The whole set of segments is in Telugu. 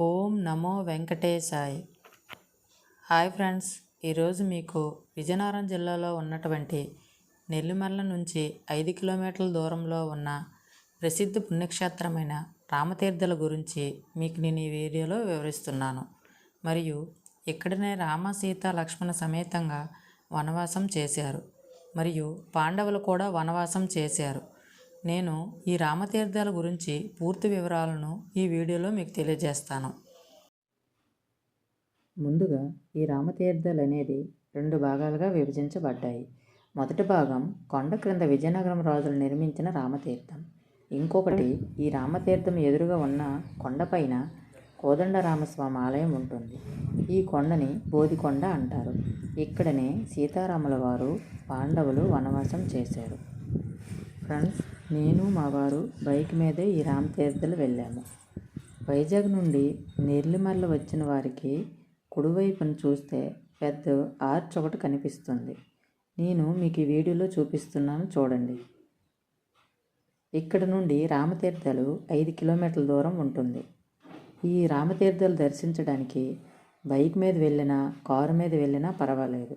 ఓం నమో వెంకటేశాయ్. హాయ్ ఫ్రెండ్స్ ఈరోజు మీకు విజయనగరం జిల్లాలో ఉన్నటువంటి నెల్లిమర్ల నుంచి ఐదు కిలోమీటర్ల దూరంలో ఉన్న ప్రసిద్ధ పుణ్యక్షేత్రమైన రామతీర్థల గురించి మీకు నేను ఈ వీడియోలో వివరిస్తున్నాను. మరియు ఇక్కడనే రామ సీత లక్ష్మణ సమేతంగా వనవాసం చేశారు. మరియు పాండవులు కూడా వనవాసం చేశారు. నేను ఈ రామతీర్థాల గురించి పూర్తి వివరాలను ఈ వీడియోలో మీకు తెలియజేస్తాను. ముందుగా ఈ రామతీర్థాలు అనేది రెండు భాగాలుగా విభజించబడ్డాయి. మొదటి భాగం కొండ క్రింద విజయనగరం రాజులు నిర్మించిన రామతీర్థం. ఇంకొకటి ఈ రామతీర్థం ఎదురుగా ఉన్న కొండపైన కోదండరామస్వామి ఆలయం ఉంటుంది. ఈ కొండని బోధికొండ అంటారు. ఇక్కడనే సీతారాముల వారు పాండవులు వనవాసం చేశారు. ఫ్రెండ్స్ నేను మా వారు బైక్ మీదే ఈ రామతీర్థలు వెళ్ళాము. వైజాగ్ నుండి నెల్లిమర్ల వచ్చిన వారికి కుడివైపున చూస్తే పెద్ద ఆర్చ్ ఒకటి కనిపిస్తుంది. నేను మీకు ఈ వీడియోలో చూపిస్తున్నాను చూడండి. ఇక్కడ నుండి రామతీర్థాలు ఐదు కిలోమీటర్ల దూరం ఉంటుంది. ఈ రామతీర్థాలు దర్శించడానికి బైక్ మీద వెళ్ళినా కారు మీద వెళ్ళినా పర్వాలేదు.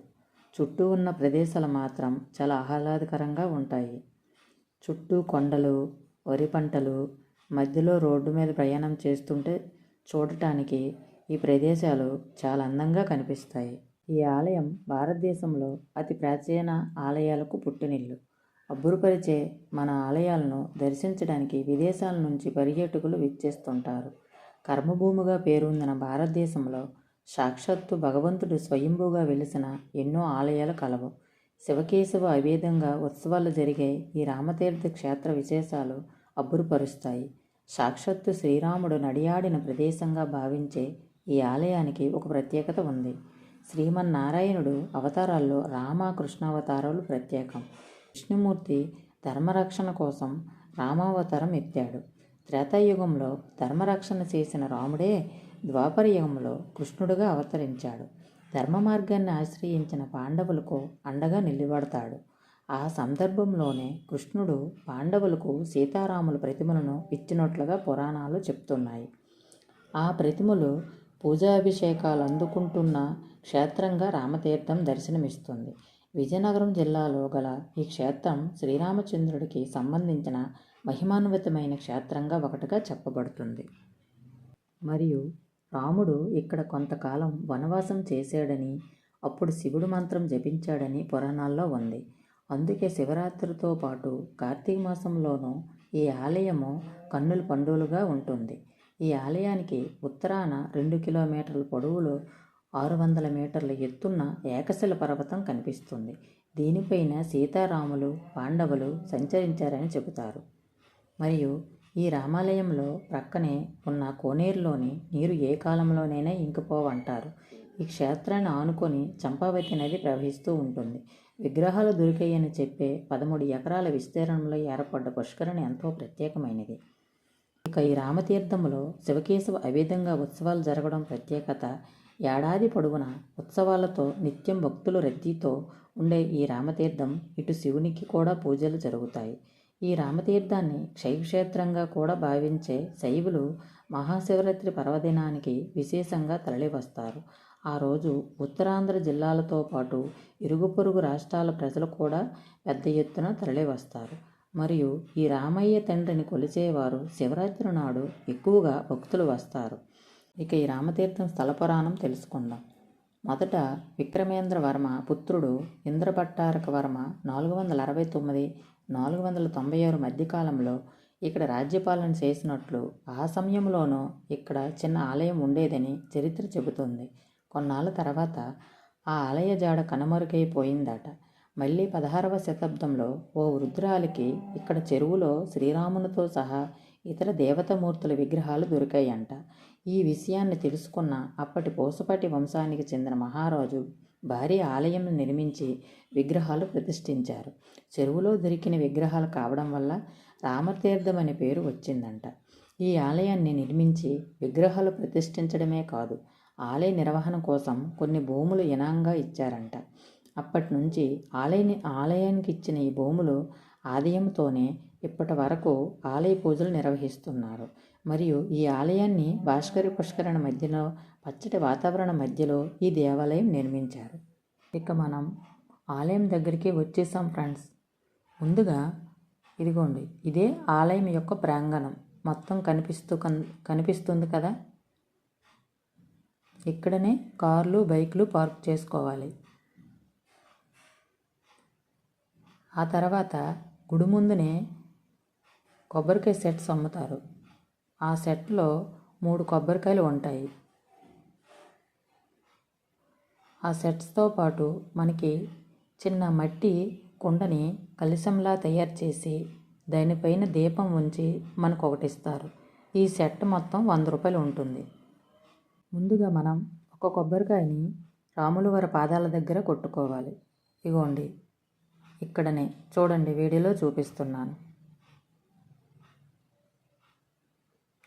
చుట్టూ ఉన్న ప్రదేశాలు మాత్రం చాలా ఆహ్లాదకరంగా ఉంటాయి. చుట్టూ కొండలు వరి పంటలు మధ్యలో రోడ్డు మీద ప్రయాణం చేస్తుంటే చూడటానికి ఈ ప్రదేశాలు చాలా అందంగా కనిపిస్తాయి. ఈ ఆలయం భారతదేశంలో అతి ప్రాచీన ఆలయాలకు పుట్టినిల్లు. అబ్బురుపరిచే మన ఆలయాలను దర్శించడానికి విదేశాల నుంచి పర్యాటకులు విచ్చేస్తుంటారు. కర్మభూమిగా పేరొందిన భారతదేశంలో సాక్షాత్తు భగవంతుడు స్వయంభూగా వెలిసిన ఎన్నో ఆలయాలు కలవు. శివకేశవ అవేదంగా ఉత్సవాలు జరిగే ఈ రామతీర్థ క్షేత్ర విశేషాలు అబ్బురుపరుస్తాయి. సాక్షాత్తు శ్రీరాముడు నడియాడిన ప్రదేశంగా భావించే ఈ ఆలయానికి ఒక ప్రత్యేకత ఉంది. శ్రీమన్నారాయణుడు అవతారాల్లో రామ కృష్ణావతారాలు ప్రత్యేకం. విష్ణుమూర్తి ధర్మరక్షణ కోసం రామావతారం ఎత్తాడు. త్రేతాయుగంలో ధర్మరక్షణ చేసిన రాముడే ద్వాపర యుగంలో కృష్ణుడుగా అవతరించాడు. ధర్మ మార్గాన్ని ఆశ్రయించిన పాండవులకు అండగా నిలబడతాడు. ఆ సందర్భంలోనే కృష్ణుడు పాండవులకు సీతారాముల ప్రతిమలను ఇచ్చినట్లుగా పురాణాలు చెప్తున్నాయి. ఆ ప్రతిమలు పూజాభిషేకాలు అందుకుంటున్న క్షేత్రంగా రామతీర్థం దర్శనమిస్తుంది. విజయనగరం జిల్లాలో గల ఈ క్షేత్రం శ్రీరామచంద్రుడికి సంబంధించిన మహిమాన్వితమైన క్షేత్రంగా ఒకటిగా చెప్పబడుతుంది. మరియు రాముడు ఇక్కడ కొంతకాలం వనవాసం చేశాడని అప్పుడు శివుడు మంత్రం జపించాడని పురాణాల్లో ఉంది. అందుకే శివరాత్రితో పాటు కార్తీక మాసంలోనూ ఈ ఆలయము కన్నుల పండుగలుగా ఉంటుంది. ఈ ఆలయానికి ఉత్తరాన రెండు కిలోమీటర్ల పొడవులో ఆరు వందల మీటర్ల ఎత్తున్న ఏకశిల పర్వతం కనిపిస్తుంది. దీనిపైన సీతారాములు పాండవులు సంచరించారని చెబుతారు. మరియు ఈ రామాలయంలో ప్రక్కనే ఉన్న కోనేరులోని నీరు ఏ కాలంలోనైనా ఇంకిపోవంటారు. ఈ క్షేత్రాన్ని ఆనుకొని చంపావతి నది ప్రవహిస్తూ ఉంటుంది. విగ్రహాలు దొరికాయని చెప్పే పదమూడు ఎకరాల విస్తీర్ణంలో ఏర్పడ్డ పుష్కరిణి ఎంతో ప్రత్యేకమైనది. ఇక ఈ రామతీర్థంలో శివకేశవ అవేదంగా ఉత్సవాలు జరగడం ప్రత్యేకత ఏడాది పొడవున ఉత్సవాలతో నిత్యం భక్తులు రద్దీతో ఉండే ఈ రామతీర్థం ఇటు శివునికి కూడా పూజలు జరుగుతాయి. ఈ రామతీర్థాన్ని శైవక్షేత్రంగా కూడా భావించే శైవులు మహాశివరాత్రి పర్వదినానికి విశేషంగా తరలివస్తారు. ఆ రోజు ఉత్తరాంధ్ర జిల్లాలతో పాటు ఇరుగు పొరుగు రాష్ట్రాల ప్రజలు కూడా పెద్ద ఎత్తున తరలివస్తారు. మరియు ఈ రామయ్య తండ్రిని కొలిచేవారు శివరాత్రి నాడు ఎక్కువగా భక్తులు వస్తారు. ఇక ఈ రామతీర్థం స్థల పురాణం తెలుసుకుందాం. మొదట విక్రమేంద్ర వర్మ పుత్రుడు ఇంద్రభట్టారక వర్మ నాలుగు వందల అరవై తొమ్మిది నాలుగు వందల తొంభై ఆరు మధ్యకాలంలో ఇక్కడ రాజ్యపాలన చేసినట్లు ఆ సమయంలోనూ ఇక్కడ చిన్న ఆలయం ఉండేదని చరిత్ర చెబుతుంది. కొన్నాళ్ళ తర్వాత ఆ ఆలయ జాడ కనుమరుగైపోయిందట. మళ్ళీ పదహారవ శతాబ్దంలో ఓ వృద్ధురాలికి ఇక్కడ చెరువులో శ్రీరామునితో సహా ఇతర దేవతామూర్తుల విగ్రహాలు దొరికాయంట. ఈ విషయాన్ని తెలుసుకున్న అప్పటి పోసపాటి వంశానికి చెందిన మహారాజు భారీ ఆలయం నిర్మించి విగ్రహాలు ప్రతిష్ఠించారు. చెరువులో దొరికిన విగ్రహాలు కావడం వల్ల రామతీర్థం అనే పేరు వచ్చిందంట. ఈ ఆలయాన్ని నిర్మించి విగ్రహాలు ప్రతిష్ఠించడమే కాదు ఆలయ నిర్వహణ కోసం కొన్ని భూములు ఇనాంగా ఇచ్చారంట. అప్పటి నుంచి ఆలయ ఆలయానికి ఇచ్చిన ఈ భూములు ఆదాయంతోనే ఇప్పటి వరకు ఆలయ పూజలు నిర్వహిస్తున్నారు. మరియు ఈ ఆలయాన్ని భాస్కరి పుష్కరణ మధ్యలో పచ్చటి వాతావరణం మధ్యలో ఈ దేవాలయం నిర్మించారు. ఇక మనం ఆలయం దగ్గరికి వచ్చేసాం ఫ్రెండ్స్. ముందుగా ఇదిగోండి ఇదే ఆలయం యొక్క ప్రాంగణం. మొత్తం కనిపిస్తూ కన్- కనిపిస్తుంది కదా? ఇక్కడనే కార్లు బైకులు పార్క్ చేసుకోవాలి. ఆ తర్వాత గుడి ముందునే కొబ్బరికాయ సెట్స్ అమ్ముతారు. ఆ సెట్లో మూడు కొబ్బరికాయలు ఉంటాయి. ఆ సెట్స్తో పాటు మనకి చిన్న మట్టి కుండని కలశంలా తయారు చేసి దానిపైన దీపం ఉంచి మనకు ఒకటి ఇస్తారు. ఈ సెట్ మొత్తం వంద రూపాయలు ఉంటుంది. ముందుగా మనం ఒక కొబ్బరికాయని రాములు వారి పాదాల దగ్గర కొట్టుకోవాలి. ఇగోండి. ఇక్కడనే చూడండి వీడియోలో చూపిస్తున్నాను.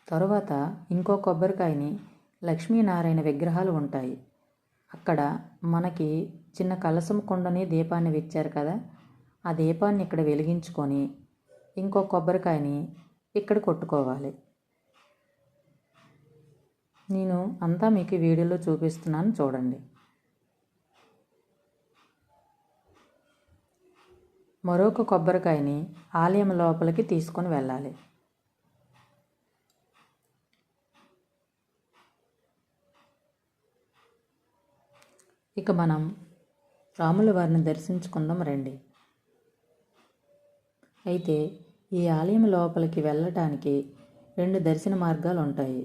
తరువాత ఇంకో కొబ్బరికాయని లక్ష్మీనారాయణ విగ్రహాలు ఉంటాయి. అక్కడ మనకి చిన్న కలసం కుండని దీపాన్ని ఇచ్చారు కదా. ఆ దీపాన్ని ఇక్కడ వెలిగించుకొని ఇంకో కొబ్బరికాయని ఇక్కడ కొట్టుకోవాలి. నేను అంతా మీకు వీడియోలో చూపిస్తున్నాను చూడండి. మరొక కొబ్బరికాయని ఆలయం లోపలికి తీసుకొని వెళ్ళాలి. ఇక మనం రాముల వారిని దర్శించుకుందాం రండి. అయితే ఈ ఆలయం లోపలికి వెళ్ళటానికి రెండు దర్శన మార్గాలు ఉంటాయి.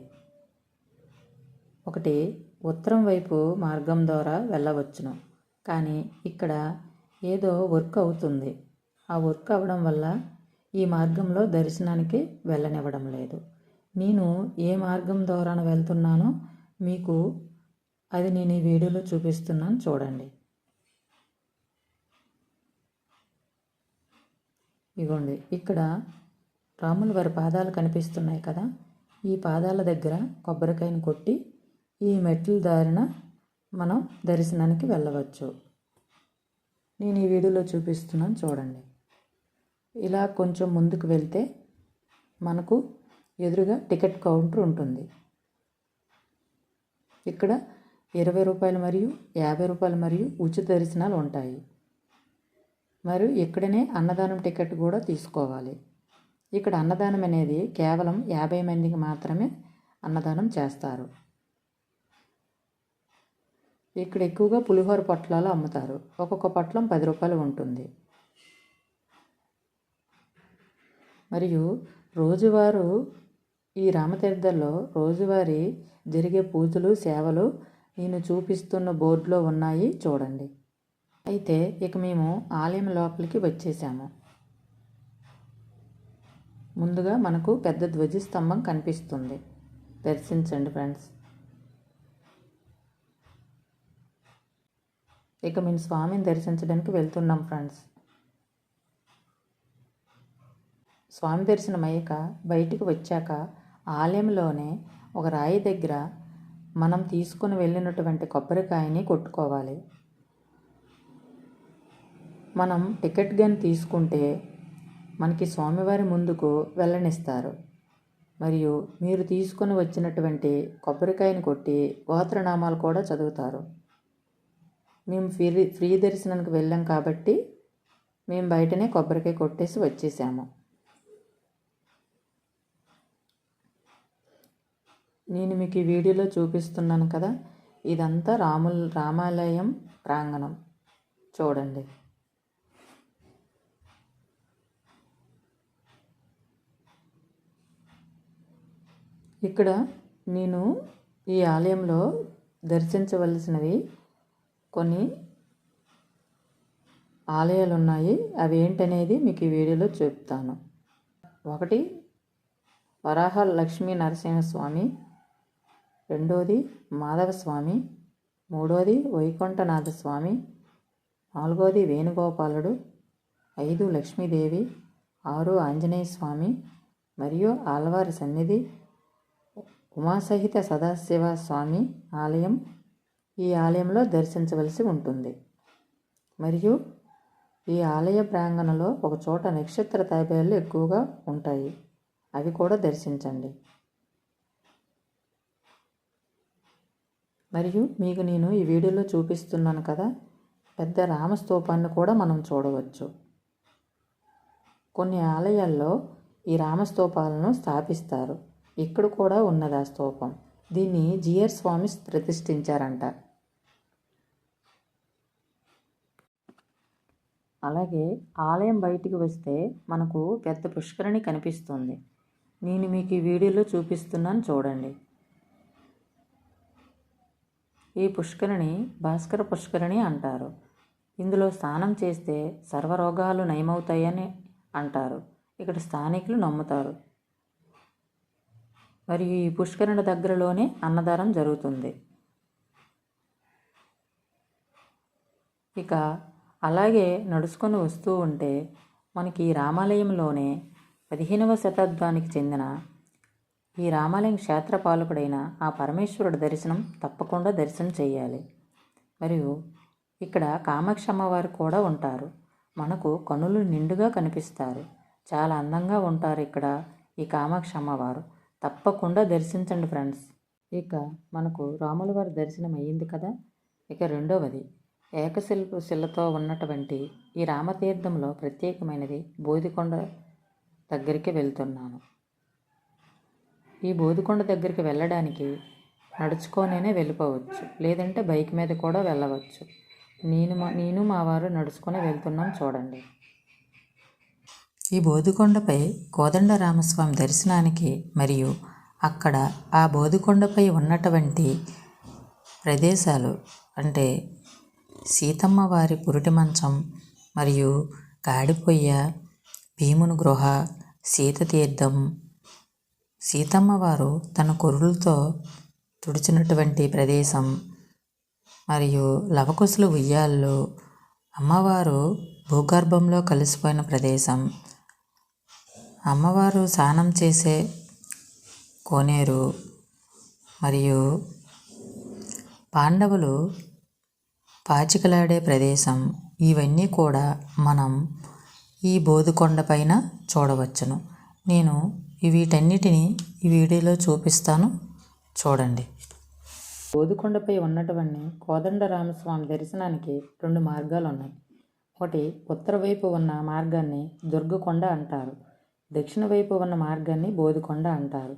ఒకటి ఉత్తరం వైపు మార్గం ద్వారా వెళ్ళవచ్చును. కానీ ఇక్కడ ఏదో వర్క్ అవుతుంది. ఆ వర్క్ అవ్వడం వల్ల ఈ మార్గంలో దర్శనానికి వెళ్ళనివ్వడం లేదు. నేను ఏ మార్గం ద్వారా వెళ్తున్నానో మీకు అది నేను ఈ వీడియోలో చూపిస్తున్నాను చూడండి. ఇగోండి ఇక్కడ రాముల వారి పాదాలు కనిపిస్తున్నాయి కదా? ఈ పాదాల దగ్గర కొబ్బరికాయను కొట్టి ఈ మెట్ల దారిన మనం దర్శనానికి వెళ్ళవచ్చు. నేను ఈ వీడియోలో చూపిస్తున్నాను చూడండి. ఇలా కొంచెం ముందుకు వెళ్తే మనకు ఎదురుగా టికెట్ కౌంటర్ ఉంటుంది. ఇక్కడ ఇరవై రూపాయలు మరియు యాభై రూపాయలు మరియు ఉచిత దర్శనాలు ఉంటాయి. మరియు ఇక్కడనే అన్నదానం టికెట్ కూడా తీసుకోవాలి. ఇక్కడ అన్నదానం అనేది కేవలం యాభై మందికి మాత్రమే అన్నదానం చేస్తారు. ఇక్కడ ఎక్కువగా పులిహోర పొట్లాలు అమ్ముతారు. ఒక్కొక్క పొట్లం పది రూపాయలు ఉంటుంది. మరియు రోజువారు ఈ రామతీర్థంలో రోజువారీ జరిగే పూజలు సేవలు నేను చూపిస్తున్న బోర్డులో ఉన్నాయి చూడండి. అయితే ఇక మేము ఆలయం లోపలికి వచ్చేసాము. ముందుగా మనకు పెద్ద ధ్వజస్తంభం కనిపిస్తుంది. దర్శించండి ఫ్రెండ్స్. ఇక మేము స్వామిని దర్శించడానికి వెళ్తున్నాం ఫ్రెండ్స్. స్వామి దర్శనం అయ్యాక బయటికి వచ్చాక ఆలయంలోనే ఒక రాయి దగ్గర మనం తీసుకుని వెళ్ళినటువంటి కొబ్బరికాయని కొట్టుకోవాలి. మనం టికెట్ గన్ తీసుకుంటే మనకి స్వామివారి ముందుకు వెళ్ళనిస్తారు. మరియు మీరు తీసుకుని వచ్చినటువంటి కొబ్బరికాయని కొట్టి గోత్రనామాలు కూడా చదువుతారు. మేము ఫ్రీ ఫ్రీ దర్శనానికి వెళ్ళాం కాబట్టి మేము బయటనే కొబ్బరికాయ కొట్టేసి వచ్చేసాము. నేను మీకు ఈ వీడియోలో చూపిస్తున్నాను కదా ఇదంతా రాముల రామాలయం ప్రాంగణం. చూడండి. ఇక్కడ నేను ఈ ఆలయంలో దర్శించవలసినవి కొన్ని ఆలయాలు ఉన్నాయి అవి ఏంటనేది మీకు ఈ వీడియోలో చెప్తాను. ఒకటి వరాహ లక్ష్మీ నరసింహస్వామి రెండోది మాధవస్వామి మూడోది వైకుంఠనాథ స్వామి నాలుగోది వేణుగోపాలుడు ఐదు లక్ష్మీదేవి ఆరు ఆంజనేయ స్వామి మరియు ఆలవారి సన్నిధి ఉమాసహిత సదాశివ స్వామి ఆలయం ఈ ఆలయంలో దర్శించవలసి ఉంటుంది. మరియు ఈ ఆలయ ప్రాంగణంలో ఒక చోట నక్షత్ర తాబేళ్ళు ఎక్కువగా ఉంటాయి. అవి కూడా దర్శించండి. మరియు మీకు నేను ఈ వీడియోలో చూపిస్తున్నాను కదా పెద్ద రామస్తూపాన్ని కూడా మనం చూడవచ్చు. కొన్ని ఆలయాల్లో ఈ రామస్తూపాలను స్థాపిస్తారు. ఇక్కడ కూడా ఉన్నది ఆ స్తూపం. దీన్ని జియర్ స్వామి ప్రతిష్ఠించారంట. అలాగే ఆలయం బయటికి వస్తే మనకు పెద్ద పుష్కరిణి కనిపిస్తుంది. నేను మీకు ఈ వీడియోలో చూపిస్తున్నాను చూడండి. ఈ పుష్కరిణి భాస్కర పుష్కరిణి అంటారు. ఇందులో స్నానం చేస్తే సర్వరోగాలు నయమవుతాయని అంటారు. ఇక్కడ స్థానికులు నమ్ముతారు. మరియు ఈ పుష్కరిణి దగ్గరలోనే అన్నదానం జరుగుతుంది. ఇక అలాగే నడుచుకొని వస్తూ ఉంటే మనకి ఈ రామాలయంలోనే పదిహేనవ శతాబ్దానికి చెందిన ఈ రామాలయం క్షేత్రపాలకుడైన ఆ పరమేశ్వరుడి దర్శనం తప్పకుండా దర్శనం చేయాలి మరియు ఇక్కడ కామాక్షి అమ్మవారు కూడా ఉంటారు. మనకు కనులు నిండుగా కనిపిస్తారు. చాలా అందంగా ఉంటారు ఇక్కడ ఈ కామాక్షి అమ్మవారు తప్పకుండా దర్శించండి ఫ్రెండ్స్. ఇక మనకు రాముల వారి దర్శనం అయ్యింది కదా? ఇక రెండవది ఏకశిల్ప శిలతో ఉన్నటువంటి ఈ రామతీర్థంలో ప్రత్యేకమైనది బోధికొండ దగ్గరికి వెళ్తున్నాను. ఈ బోధికొండ దగ్గరికి వెళ్ళడానికి నడుచుకోనే వెళ్ళిపోవచ్చు. లేదంటే బైక్ మీద కూడా వెళ్ళవచ్చు. నేను మా నేను మా వారు నడుచుకొని వెళ్తున్నాం చూడండి. ఈ బోధికొండపై కోదండ రామస్వామి దర్శనానికి మరియు అక్కడ ఆ బోధికొండపై ఉన్నటువంటి ప్రదేశాలు అంటే సీతమ్మ వారి పురిటి మంచం మరియు కాడిపొయ్య భీముని గృహ సీతతీర్థం సీతమ్మవారు తన కొరులతో తుడిచినటువంటి ప్రదేశం మరియు లవకుశులు ఉయ్యాళ్ళు అమ్మవారు భూగర్భంలో కలిసిపోయిన ప్రదేశం. అమ్మవారు స్నానం చేసే కోనేరు మరియు పాండవులు పాచికలాడే ప్రదేశం. ఇవన్నీ కూడా మనం ఈ బోధుకొండ పైన చూడవచ్చును. నేను వీటన్నిటిని ఈ వీడియోలో చూపిస్తాను. చూడండి. బోధుకొండపై ఉన్నటువంటి కోదండ రామస్వామి దర్శనానికి రెండు మార్గాలు ఉన్నాయి ఒకటి ఉత్తర వైపు ఉన్న మార్గాన్ని దుర్గకొండ అంటారు. దక్షిణ వైపు ఉన్న మార్గాన్ని బోధికొండ అంటారు.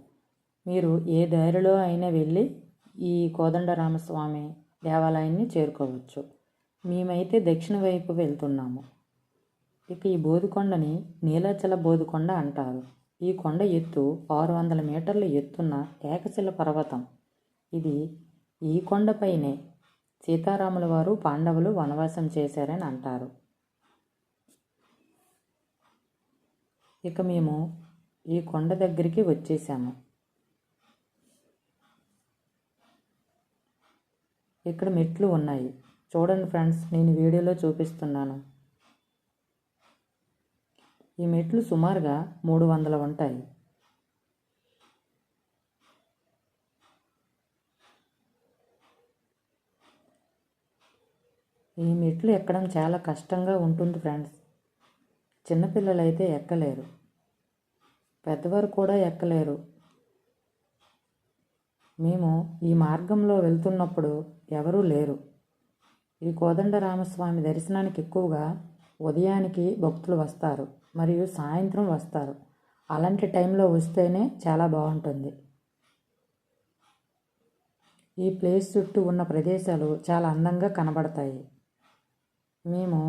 మీరు ఏ దారిలో అయినా వెళ్ళి ఈ కోదండరామస్వామి దేవాలయాన్ని చేరుకోవచ్చు. మేమైతే దక్షిణ వైపు వెళ్తున్నాము. ఇక ఈ బోధికొండని నీలాచల బోధుకొండ అంటారు. ఈ కొండ ఎత్తు ఆరు వందల మీటర్ల ఎత్తున్న ఏకశిల పర్వతం. ఇది ఈ కొండపైనే సీతారాముల వారు పాండవులు వనవాసం చేశారని అంటారు. ఇక మేము ఈ కొండ దగ్గరికి వచ్చేసాము. ఇక్కడ మెట్లు ఉన్నాయి. చూడండి ఫ్రెండ్స్ నేను వీడియోలో చూపిస్తున్నాను. ఈ మెట్లు సుమారుగా మూడు వందలు ఉంటాయి. ఈ మెట్లు ఎక్కడం చాలా కష్టంగా ఉంటుంది ఫ్రెండ్స్. చిన్నపిల్లలైతే ఎక్కలేరు. పెద్దవారు కూడా ఎక్కలేరు. మేము ఈ మార్గంలో వెళ్తున్నప్పుడు ఎవరూ లేరు. ఈ కోదండరామస్వామి దర్శనానికి ఎక్కువగా ఉదయానికి భక్తులు వస్తారు. మరియు సాయంత్రం వస్తారు. అలాంటి టైంలో వస్తేనే చాలా బాగుంటుంది. ఈ ప్లేస్ చుట్టూ ఉన్న ప్రదేశాలు చాలా అందంగా కనబడతాయి. మేము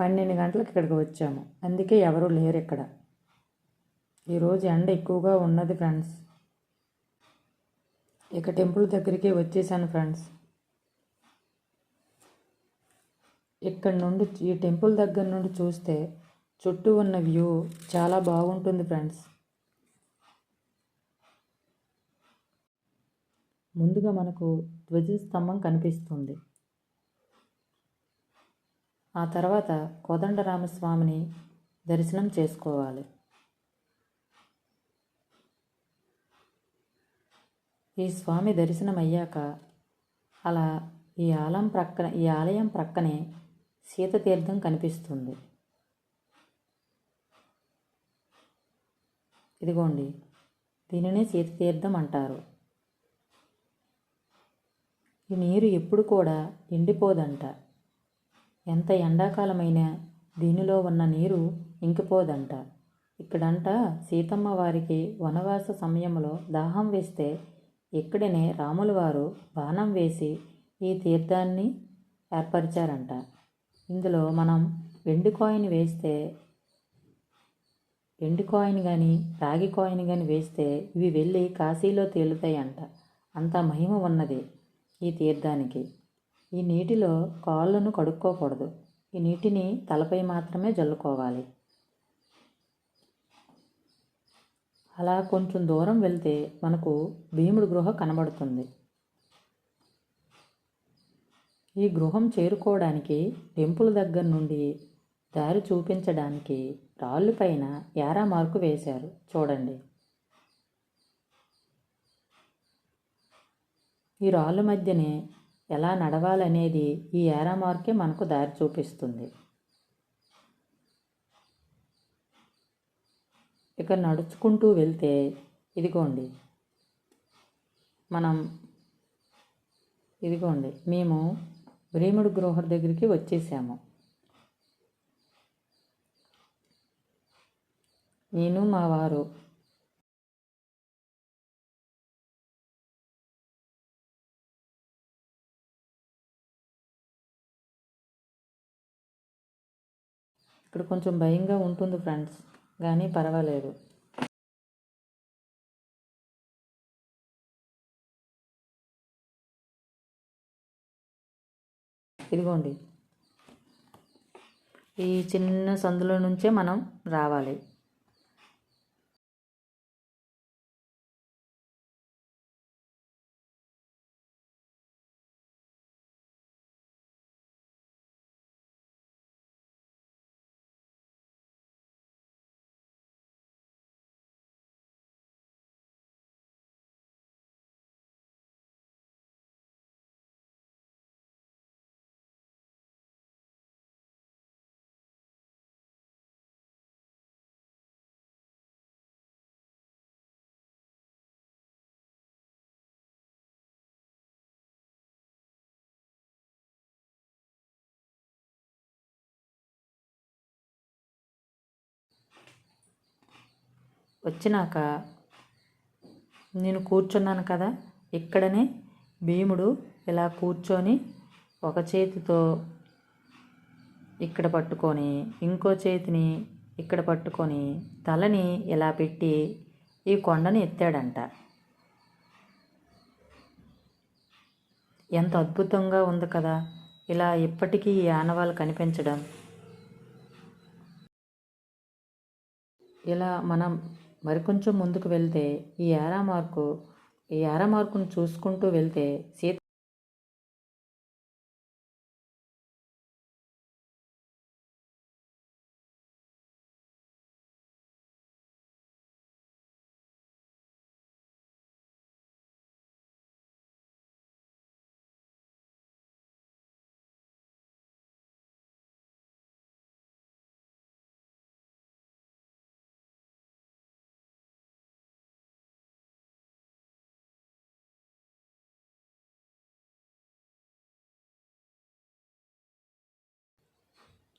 పన్నెండు గంటలకు ఇక్కడికి వచ్చాము. అందుకే ఎవరు లేరు ఇక్కడ. ఈరోజు ఎండ ఎక్కువగా ఉన్నది ఫ్రెండ్స్. ఇక టెంపుల్ దగ్గరికి వచ్చేసాను ఫ్రెండ్స్. ఇక్కడ నుండి ఈ టెంపుల్ దగ్గర నుండి చూస్తే చుట్టూ ఉన్న వ్యూ చాలా బాగుంటుంది ఫ్రెండ్స్. ముందుగా మనకు ధ్వజస్తంభం కనిపిస్తుంది. ఆ తర్వాత కోదండరామస్వామిని దర్శనం చేసుకోవాలి. ఈ స్వామి దర్శనం అయ్యాక అలా ఈ ఆలయం ప్రక్కన ఈ ఆలయం ప్రక్కనే సీతతీర్థం కనిపిస్తుంది. ఇదిగోండి దీనినే సీతతీర్థం అంటారు. ఈ నీరు ఎప్పుడు కూడా ఎండిపోదంట. ఎంత ఎండాకాలమైనా దీనిలో ఉన్న నీరు ఇంకిపోదంట. ఇక్కడంట సీతమ్మ వారికి వనవాస సమయంలో దాహం వేస్తే ఇక్కడనే రాములవారు బాణం వేసి ఈ తీర్థాన్ని ఏర్పరిచారంట. ఇందులో మనం వెండి కాయిన్ వేస్తే ఎండు కాయిన్ కానీ రాగి కాయిన్ కానీ వేస్తే ఇవి వెళ్ళి కాశీలో తేలుతాయంట. అంత మహిమ ఉన్నది ఈ తీర్థానికి. ఈ నీటిలో కాళ్ళను కడుక్కోకూడదు. ఈ నీటిని తలపై మాత్రమే జల్లుకోవాలి. అలా కొంచెం దూరం వెళ్తే మనకు భీముడి గృహ కనబడుతుంది. ఈ గృహం చేరుకోవడానికి టెంపుల్ దగ్గర నుండి దారి చూపించడానికి రాళ్ళు పైన యారా మార్కు వేశారు. చూడండి. ఈ రాళ్ళ మధ్యనే ఎలా నడవాలనేది ఈ యారా మార్కే మనకు దారి చూపిస్తుంది. ఇక నడుచుకుంటూ వెళ్తే ఇదిగోండి. మనం ఇదిగోండి. మేము భీముడు గృహ దగ్గరికి వచ్చేసాము. నేను మా వారు. ఇక్కడ కొంచెం భయంగా ఉంటుంది ఫ్రెండ్స్ కానీ పర్వాలేదు. ఇదిగోండి. ఈ చిన్న సందులో నుంచే మనం రావాలి. వచ్చినాక నేను కూర్చున్నాను కదా ఇక్కడనే భీముడు ఇలా కూర్చొని ఒక చేతితో ఇక్కడ పట్టుకొని ఇంకో చేతిని ఇక్కడ పట్టుకొని తలని ఇలా పెట్టి ఈ కొండను ఎత్తాడంట. ఎంత అద్భుతంగా ఉంది కదా ఇలా ఇప్పటికీ ఈ ఆనవాళ్ళు కనిపించడం. ఇలా మనం మరికొంచెం ముందుకు వెళ్తే ఈ ఏరా మార్కు ఈ ఏరా మార్కును చూసుకుంటూ వెళ్తే సీత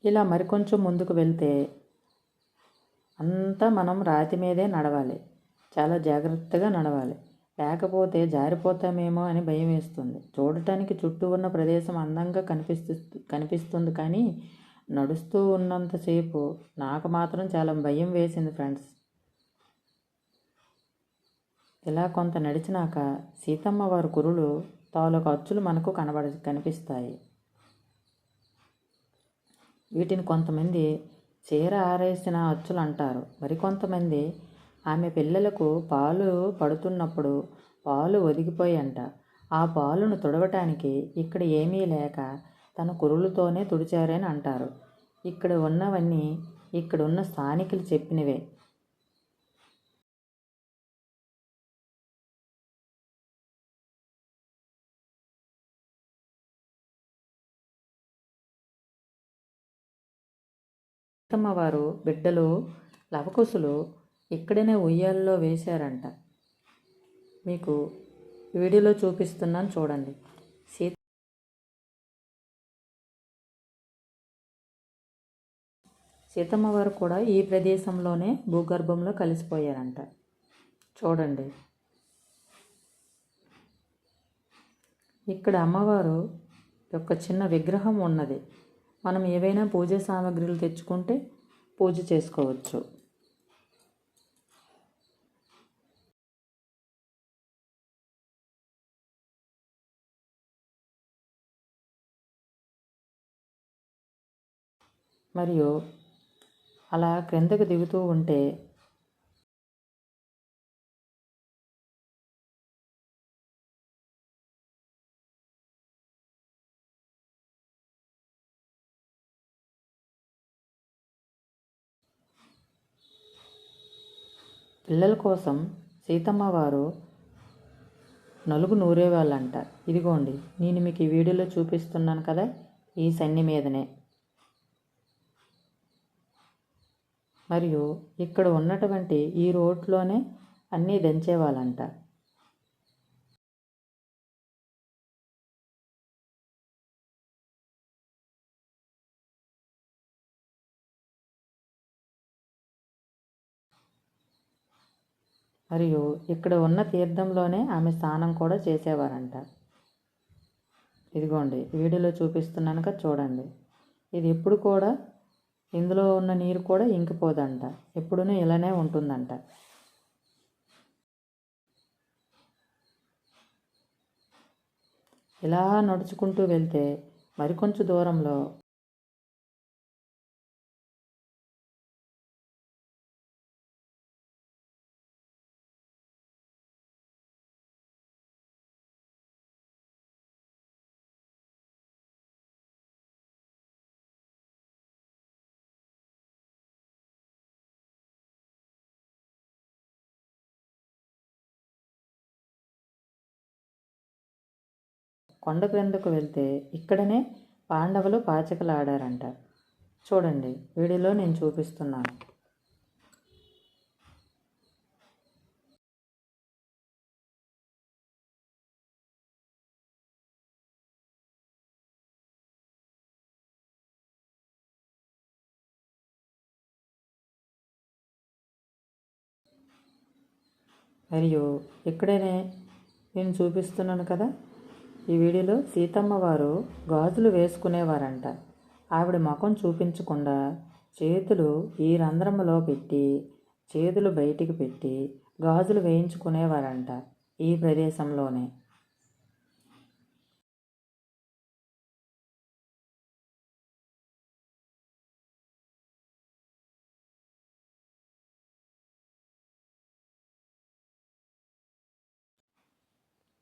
ఇలా మరికొంచెం ముందుకు వెళ్తే అంతా మనం రాతి మీదే నడవాలి. చాలా జాగ్రత్తగా నడవాలి. లేకపోతే జారిపోతామేమో అని భయం వేస్తుంది. చూడటానికి చుట్టూ ఉన్న ప్రదేశం అందంగా కనిపిస్తు కనిపిస్తుంది కానీ నడుస్తూ ఉన్నంతసేపు నాకు మాత్రం చాలా భయం వేసింది ఫ్రెండ్స్. ఇలా కొంత నడిచినాక సీతమ్మ వారి కురులు తాలూకు అచ్చులు మనకు కనబడ కనిపిస్తాయి. వీటిని కొంతమంది చీర ఆరేసిన అచ్చులు అంటారు. మరికొంతమంది ఆమె పిల్లలకు పాలు పడుతున్నప్పుడు పాలు ఒదిగిపోయంట ఆ పాలును తుడవటానికి ఇక్కడ ఏమీ లేక తన కురులతోనే తుడిచారని అంటారు. ఇక్కడ ఉన్నవన్నీ ఇక్కడ ఉన్న స్థానికులు చెప్పినవే. అమ్మవారు బిడ్డలు లవకుశులు ఇక్కడనే ఉయ్యాల్లో వేశారంట. మీకు వీడియోలో చూపిస్తున్నాను చూడండి. సీత సీతమ్మ వారు కూడా ఈ ప్రదేశంలోనే భూగర్భంలో కలిసిపోయారంట. చూడండి. ఇక్కడ అమ్మవారు యొక్క చిన్న విగ్రహం ఉన్నది. మనం ఏవైనా పూజ సామాగ్రిలు తెచ్చుకుంటే పూజ చేసుకోవచ్చు. మరియు అలా క్రిందకు దిగుతూ ఉంటే పిల్లల కోసం సీతమ్మ వారు నలుగు నూరేవాళ్ళంట. ఇదిగోండి నేను మీకు ఈ వీడియోలో చూపిస్తున్నాను కదా ఈ సన్ని మీదనే. మరియు ఇక్కడ ఉన్నటువంటి ఈ రోడ్లోనే అన్నీ దంచేవాళ్ళంట. మరియు ఇక్కడ ఉన్న తీర్థంలోనే ఆమె స్నానం కూడా చేసేవారంట. ఇదిగోండి వీడియోలో చూపిస్తున్నానుక చూడండి. ఇది ఎప్పుడు కూడా ఇందులో ఉన్న నీరు కూడా ఇంకిపోదంట. ఎప్పుడూ ఇలానే ఉంటుందంట. ఇలా నడుచుకుంటూ వెళ్తే మరికొంచెం దూరంలో కొండ క్రిందకు వెళ్తే ఇక్కడనే పాండవులు పాచికలాడారంట. చూడండి వీడియోలో నేను చూపిస్తున్నాను. మరియు ఇక్కడనే నేను చూపిస్తున్నాను కదా ఈ వీడియోలో సీతమ్మ వారు గాజులు వేసుకునేవారంట. ఆవిడ ముఖం చూపించకుండా చేతులు ఈ రంధ్రంలో పెట్టి చేతులు బయటికి పెట్టి గాజులు వేయించుకునేవారంట ఈ ప్రదేశంలోనే.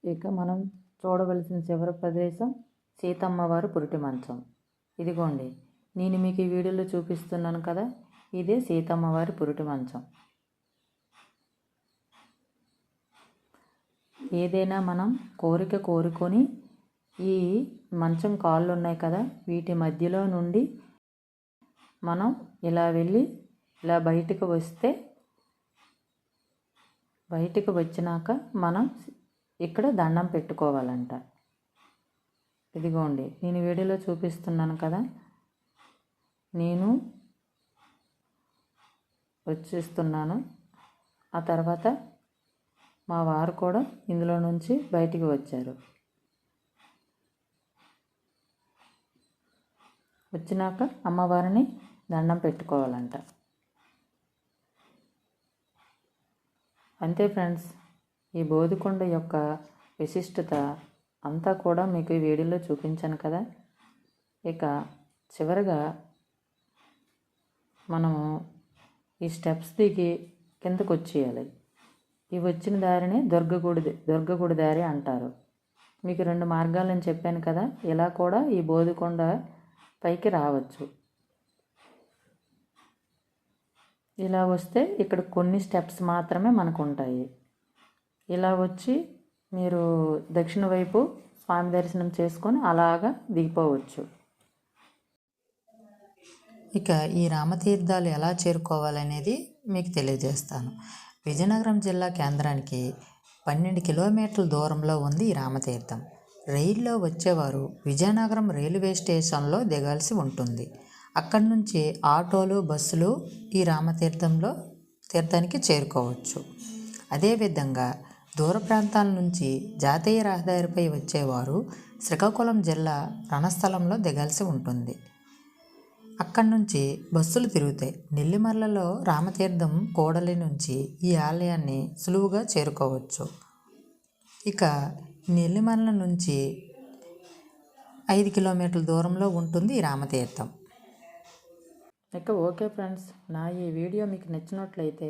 ఇక మనం చూడవలసిన చివరి ప్రదేశం సీతమ్మవారు పురిటి మంచం. ఇదిగోండి నేను మీకు ఈ వీడియోలో చూపిస్తున్నాను కదా ఇదే సీతమ్మవారి పురిటి మంచం. ఏదైనా మనం కోరిక కోరుకొని ఈ మంచం కాళ్ళు ఉన్నాయి కదా వీటి మధ్యలో నుండి మనం ఇలా వెళ్ళి ఇలా బయటకు వస్తే బయటకు వచ్చినాక మనం ఇక్కడ దండం పెట్టుకోవాలంట. ఇదిగోండి నేను వీడియోలో చూపిస్తున్నాను కదా. నేను వచ్చేస్తున్నాను. ఆ తర్వాత మా వారు కూడా ఇందులో నుంచి బయటికి వచ్చారు. వచ్చినాక అమ్మవారిని దండం పెట్టుకోవాలంట. అంతే ఫ్రెండ్స్. ఈ బోధికొండ యొక్క విశిష్టత అంతా కూడా మీకు ఈ వీడియోలో చూపించాను కదా. ఇక చివరిగా మనము ఈ స్టెప్స్ దిగి కిందకు వచ్చేయాలి. ఈ వచ్చిన దారిని దుర్గగుడి దుర్గగుడి దారి అంటారు. మీకు రెండు మార్గాలని చెప్పాను కదా. ఇలా కూడా ఈ బోధికొండ పైకి రావచ్చు. ఇలా వస్తే ఇక్కడ కొన్ని స్టెప్స్ మాత్రమే మనకు ఉంటాయి. ఇలా వచ్చి మీరు దక్షిణ వైపు స్వామి దర్శనం చేసుకొని అలాగా దిగిపోవచ్చు. ఇక ఈ రామతీర్థాలు ఎలా చేరుకోవాలనేది మీకు తెలియజేస్తాను. విజయనగరం జిల్లా కేంద్రానికి పన్నెండు కిలోమీటర్ల దూరంలో ఉంది ఈ రామతీర్థం. రైల్లో వచ్చేవారు విజయనగరం రైల్వే స్టేషన్లో దిగాల్సి ఉంటుంది. అక్కడి నుంచి ఆటోలు బస్సులు ఈ రామతీర్థంలో తీర్థానికి చేరుకోవచ్చు. అదేవిధంగా దూర ప్రాంతాల నుంచి జాతీయ రహదారిపై వచ్చేవారు శ్రీకాకుళం జిల్లా రణస్థలంలో దిగాల్సి ఉంటుంది. అక్కడి నుంచి బస్సులు తిరుగుతాయి. నెల్లిమర్లలో రామతీర్థం కోడలి నుంచి ఈ ఆలయాన్ని సులువుగా చేరుకోవచ్చు. ఇక నెల్లిమర్ల నుంచి ఐదు కిలోమీటర్ల దూరంలో ఉంటుంది ఈ రామతీర్థం. ఇక ఓకే ఫ్రెండ్స్ నా ఈ వీడియో మీకు నచ్చినట్లయితే